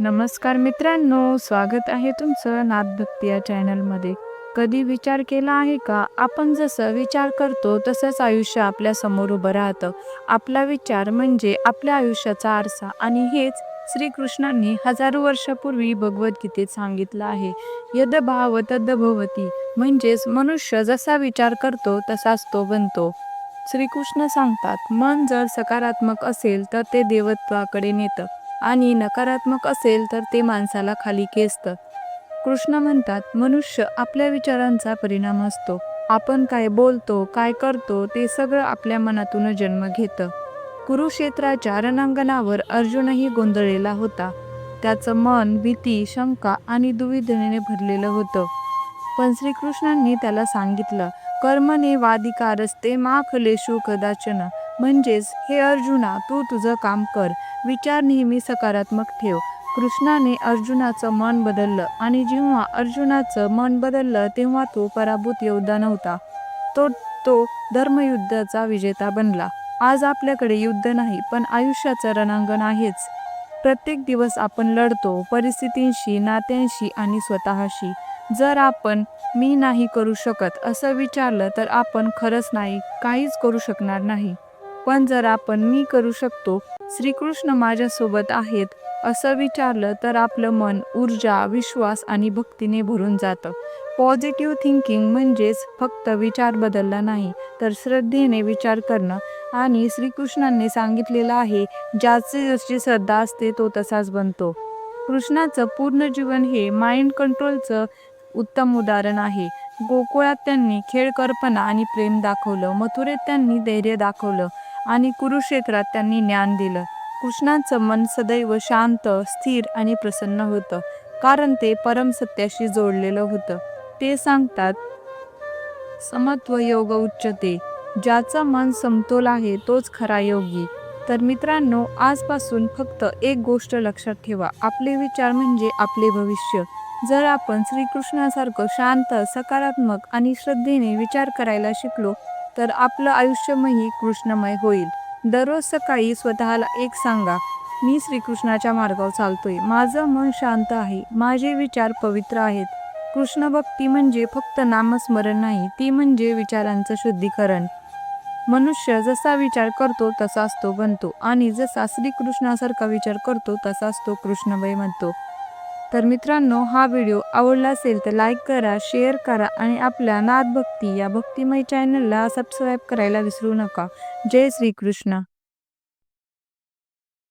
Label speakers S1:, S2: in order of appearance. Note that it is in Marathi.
S1: नमस्कार मित्रांनो स्वागत आहे तुमचं नादभक्ती या चॅनलमध्ये. कधी विचार केला आहे का? आपण जसं विचार करतो तसंच आयुष्य आपल्यासमोर उभं राहतं. आपला विचार म्हणजे आपल्या आयुष्याचा आरसा आणि हेच श्रीकृष्णांनी हजारो वर्षापूर्वी भगवद्गीतेत सांगितलं आहे. यद भाव तद भवती म्हणजेच मनुष्य जसा विचार करतो तसाच तो बनतो. श्रीकृष्ण सांगतात मन जर सकारात्मक असेल तर ते देवत्वाकडे नेतं. आणि नकारात्मक असेल तर ते माणसाला खाली खेचतं. कृष्ण म्हणतात मनुष्य आपल्या विचारांचा परिणाम असतो. आपण काय बोलतो काय करतो ते सगळं आपल्या मनातून जन्म घेतं. कुरुक्षेत्राच्या रणांगणावर अर्जुनही गोंधळलेला होता. त्याचं मन भीती शंका आणि दुविधेने भरलेलं होतं. पण श्रीकृष्णांनी त्याला सांगितलं कर्मने वादिकारस्ते मा कदाचना कदाचन. म्हणजेच हे अर्जुना तू तुझं काम कर. विचार नेहमी सकारात्मक ठेव. कृष्णाने अर्जुनाचं मन बदललं आणि जेव्हा अर्जुनाचं मन बदललं तेव्हा तो पराभूत योद्धा नव्हता. तो तो धर्मयुद्धाचा विजेता बनला. आज आपल्याकडे युद्ध नाही पण आयुष्याचं रणांगण आहेच. प्रत्येक दिवस आपण लढतो परिस्थितींशी नात्यांशी आणि स्वतःशी. जर आपण मी नाही करू शकत असं विचारलं तर आपण खरंच नाही काहीच करू शकणार नाही. पण जर आपण मी करू शकतो श्रीकृष्ण माझ्यासोबत आहेत असं विचारलं तर आपलं मन ऊर्जा विश्वास आणि भक्तीने भरून जातं. पॉझिटिव्ह थिंकिंग म्हणजेच फक्त विचार बदलला नाही तर श्रद्धेने विचार करणं. आणि श्रीकृष्णांनी सांगितलेलं आहे ज्याची जशी श्रद्धा असते तो तसाच बनतो. कृष्णाचं पूर्ण जीवन हे माइंड कंट्रोलचं उत्तम उदाहरण आहे. गोकुळात त्यांनी खेळकरपणा आणि प्रेम दाखवलं मथुरेत त्यांनी धैर्य दाखवलं. आणि कुरुक्षेत्रात त्यांनी ज्ञान दिलं. कृष्णाचं मन सदैव शांत स्थिर आणि प्रसन्न होतं कारण ते परमसत्याशी जोडलेलं होतं. ते सांगतात समत्व योग उच्चते ज्याचं मन समतोल आहे तोच खरा योगी. तर मित्रांनो आजपासून फक्त एक गोष्ट लक्षात ठेवा. आपले विचार म्हणजे आपले भविष्य. जर आपण श्रीकृष्णासारखं शांत सकारात्मक आणि श्रद्धेने विचार करायला शिकलो तर आपलं आयुष्यमही कृष्णमय होईल. दररोज सकाळी स्वतःला एक सांगा मी श्रीकृष्णाच्या मार्गावर चालतोय. माझं मन शांत आहे. माझे विचार पवित्र आहेत. कृष्ण भक्ती म्हणजे फक्त नामस्मरण नाही ती म्हणजे विचारांचं शुद्धीकरण. मनुष्य जसा विचार करतो तसाच तो बनतो. आणि जसा श्रीकृष्णासारखा विचार करतो तसाच तो कृष्णमय म्हणतो तर मित्रांनो हा व्हिडिओ आवडला असेल तर लाईक करा शेअर करा आणि आपल्या नादभक्ती या भक्तिमय चॅनलला सबस्क्राईब करायला विसरू नका. जय श्रीकृष्ण.